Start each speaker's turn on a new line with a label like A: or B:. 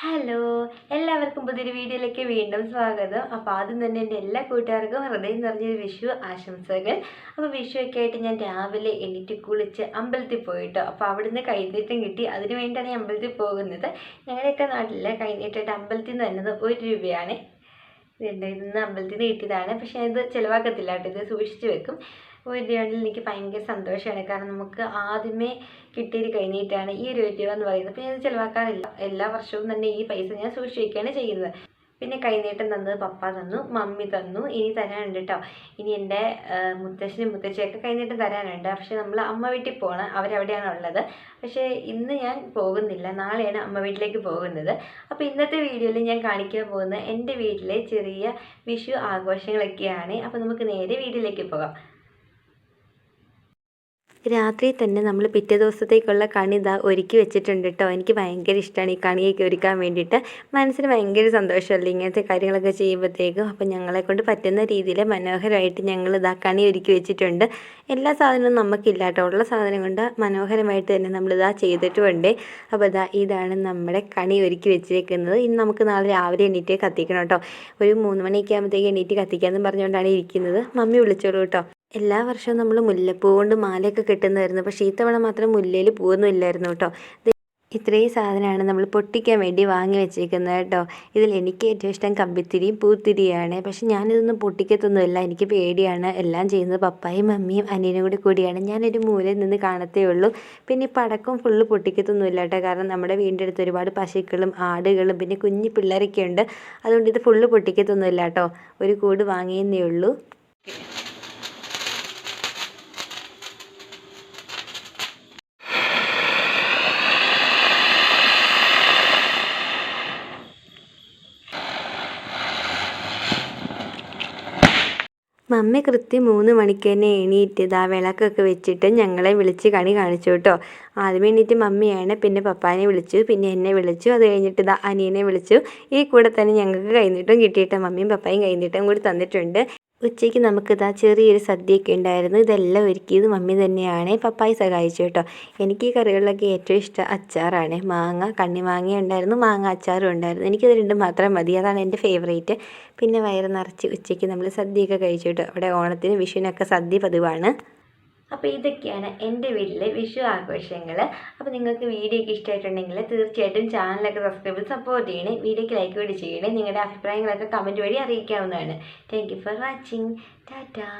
A: Hello എല്ലാവർക്കും പുതിയൊരു വീഡിയോയിലേക്ക് വീണ്ടും സ്വാഗതം. അപ്പോൾ ആദ്യം തന്നെ എന്റെ എല്ലാ കൂട്ടുകാർക്കും ഹൃദയം നിറഞ്ഞൊരു വിഷു ആശംസകൾ. അപ്പോൾ വിഷുവൊക്കെ ആയിട്ട് ഞാൻ രാവിലെ എണീറ്റ് കുളിച്ച് അമ്പലത്തിൽ പോയിട്ടോ. അപ്പോൾ അവിടെ നിന്ന് കൈനീട്ടം കിട്ടി. അതിന് വേണ്ടിയാണ് ഞാൻ അമ്പലത്തിൽ പോകുന്നത്. ഞങ്ങളുടെയൊക്കെ നാട്ടിൽ കൈനീട്ടായിട്ട് അമ്പലത്തിൽ നിന്ന് തന്നത് ഒരു രൂപയാണ്. ഇതുണ്ട് ഇന്ന് അമ്പലത്തിൽ നിന്ന് കിട്ടിയതാണ്. പക്ഷേ ഇത് ചിലവാക്കത്തില്ല കേട്ടോ. ഇത് സൂക്ഷിച്ച് വെക്കും. രൂപയിൽ എനിക്ക് ഭയങ്കര സന്തോഷമാണ് കാരണം നമുക്ക് ആദ്യമേ കിട്ടിയത് കഴിഞ്ഞിട്ടാണ് ഈ ഒരു വീഡിയോ എന്ന് പറയുന്നത്. പിന്നെ ഇത് ചിലവാക്കാറില്ല. എല്ലാ വർഷവും തന്നെ ഈ പൈസ ഞാൻ സൂക്ഷിക്കുകയാണ് ചെയ്യുന്നത്. പിന്നെ കൈനീട്ടം തന്നത് പപ്പ തന്നു മമ്മി തന്നു ഇനി തരാനുണ്ട് കേട്ടോ ഇനി എന്റെ മുത്തശ്ശനും മുത്തശ്ശിയൊക്കെ കൈനീട്ടം തരാനുണ്ട്. പക്ഷെ നമ്മൾ അമ്മ വീട്ടിൽ പോകണം. അവരവിടെയാണ് ഉള്ളത് പക്ഷേ ഇന്ന് ഞാൻ പോകുന്നില്ല. നാളെയാണ് അമ്മ വീട്ടിലേക്ക് പോകുന്നത്. അപ്പോൾ ഇന്നത്തെ വീഡിയോയിൽ ഞാൻ കാണിക്കാൻ പോകുന്നത് എന്റെ വീട്ടിലെ ചെറിയ വിഷു ആഘോഷങ്ങളൊക്കെയാണ്. അപ്പോൾ നമുക്ക് നേരെ വീട്ടിലേക്ക് പോകാം. രാത്രി തന്നെ നമ്മൾ പിറ്റേ ദിവസത്തേക്കുള്ള കണി ഇതാ ഒരുക്കി വെച്ചിട്ടുണ്ട് കേട്ടോ. എനിക്ക് ഭയങ്കര ഇഷ്ടമാണ് ഈ കണിയൊക്കെ ഒരുക്കാൻ വേണ്ടിയിട്ട്. മനസ്സിന് ഭയങ്കര സന്തോഷമല്ലേ ഇങ്ങനത്തെ കാര്യങ്ങളൊക്കെ ചെയ്യുമ്പോഴത്തേക്കും. അപ്പോൾ ഞങ്ങളെ കൊണ്ട് പറ്റുന്ന രീതിയിൽ മനോഹരമായിട്ട് ഞങ്ങൾ ഇതാ കണി ഒരുക്കി വെച്ചിട്ടുണ്ട്. എല്ലാ സാധനവും നമുക്കില്ല കേട്ടോ. ഉള്ള സാധനം കൊണ്ട് മനോഹരമായിട്ട് തന്നെ നമ്മൾ നമ്മളിതാ ചെയ്തിട്ടുമുണ്ട്. അപ്പോൾ ഇതാ ഇതാണ് നമ്മുടെ കണി ഒരുക്കി വെച്ചിരിക്കുന്നത്. ഇനി നമുക്ക് നാളെ രാവിലെ എണീറ്റ് കത്തിക്കണം കേട്ടോ. ഒരു മൂന്ന് മണിയൊക്കെ ആകുമ്പോഴത്തേക്ക് എണീറ്റ് കത്തിക്കാമെന്ന് പറഞ്ഞുകൊണ്ടാണ് ഇരിക്കുന്നത്. മമ്മി വിളിച്ചോളൂ കേട്ടോ. എല്ലാ വർഷവും നമ്മൾ മുല്ലപ്പൂ കൊണ്ട് മാലയൊക്കെ കെട്ടുന്നതായിരുന്നു. പക്ഷേ ഈ തവണ മാത്രം മുല്ലയിൽ പൂവൊന്നും ഇല്ലായിരുന്നു കേട്ടോ ഇത്രയും സാധനമാണ് നമ്മൾ പൊട്ടിക്കാൻ വേണ്ടി വാങ്ങി വെച്ചേക്കുന്നത് കേട്ടോ. ഇതിൽ എനിക്ക് ഏറ്റവും ഇഷ്ടം കമ്പിത്തിരിയും പൂത്തിരിയാണ് പക്ഷെ ഞാനിതൊന്നും പൊട്ടിക്കത്തൊന്നുമില്ല. എനിക്ക് പേടിയാണ്. എല്ലാം ചെയ്യുന്നത് പപ്പായും മമ്മിയും അനിയനും കൂടി കൂടിയാണ്. ഞാനൊരു മൂലയിൽ നിന്ന് കാണത്തേ ഉള്ളൂ. പിന്നെ ഈ പടക്കം ഫുള്ള് പൊട്ടിക്കത്തൊന്നുമില്ല കേട്ടോ. കാരണം നമ്മുടെ വീടിന്റെ അടുത്ത് ഒരുപാട് പശുക്കളും ആടുകളും പിന്നെ കുഞ്ഞു പിള്ളേരൊക്കെ ഉണ്ട് അതുകൊണ്ട് ഇത് ഫുള്ള് പൊട്ടിക്കത്തൊന്നുമില്ല കേട്ടോ. ഒരു കൂട് വാങ്ങിയെന്നേ ഉള്ളൂ. മമ്മി കൃത്യം മൂന്ന് മണിക്ക് തന്നെ എണീറ്റ് ഇതാ വിളക്കൊക്കെ വെച്ചിട്ട് ഞങ്ങളെ വിളിച്ച് കണി കാണിച്ചു കേട്ടോ ആദ്യം എണീറ്റ് മമ്മിയാണ് പിന്നെ പപ്പാനെ വിളിച്ചു പിന്നെ എന്നെ വിളിച്ചു. അത് കഴിഞ്ഞിട്ട് ഇതാ അനിയനെ വിളിച്ചു. ഈ കൂടെ തന്നെ ഞങ്ങൾക്ക് കൈനീട്ടം കിട്ടിയിട്ട് മമ്മിയും പപ്പായും കൈനീട്ടം കൂടി തന്നിട്ടുണ്ട്. ഉച്ചയ്ക്ക് നമുക്കിതാ ചെറിയൊരു സദ്യയൊക്കെ ഉണ്ടായിരുന്നു. ഇതെല്ലാം ഒരുക്കിയത് മമ്മി തന്നെയാണ്. പപ്പായി സഹായിച്ചു കേട്ടോ. എനിക്ക് ഈ കറികളിലൊക്കെ ഏറ്റവും ഇഷ്ടം അച്ചാറാണ്. മാങ്ങ കണ്ണിമാങ്ങ ഉണ്ടായിരുന്നു. മാങ്ങ അച്ചാറും ഉണ്ടായിരുന്നു. എനിക്കത് രണ്ടും മാത്രം മതി. അതാണ് എന്റെ ഫേവറേറ്റ് പിന്നെ വയറ് നിറച്ച് ഉച്ചയ്ക്ക് നമ്മൾ സദ്യയൊക്കെ കഴിച്ചു കേട്ടോ. അവിടെ ഓണത്തിന് വിഷുവിനൊക്കെ സദ്യ പതിവാണ്. അപ്പോൾ ഇതൊക്കെയാണ് എന്റെ വീട്ടിലെ വിഷു ആഘോഷങ്ങൾ അപ്പോൾ നിങ്ങൾക്ക് വീഡിയോ ഒക്കെ ഇഷ്ടമായിട്ടുണ്ടെങ്കിൽ തീർച്ചയായിട്ടും ചാനലൊക്കെ സബ്സ്ക്രൈബ് സപ്പോർട്ട് ചെയ്യണേ. വീഡിയോക്ക് ലൈക്ക് കൂടി ചെയ്യണേ. നിങ്ങളുടെ അഭിപ്രായങ്ങളൊക്കെ കമന്റ് വഴി അറിയിക്കാവുന്നതാണ്. Thank for watching tata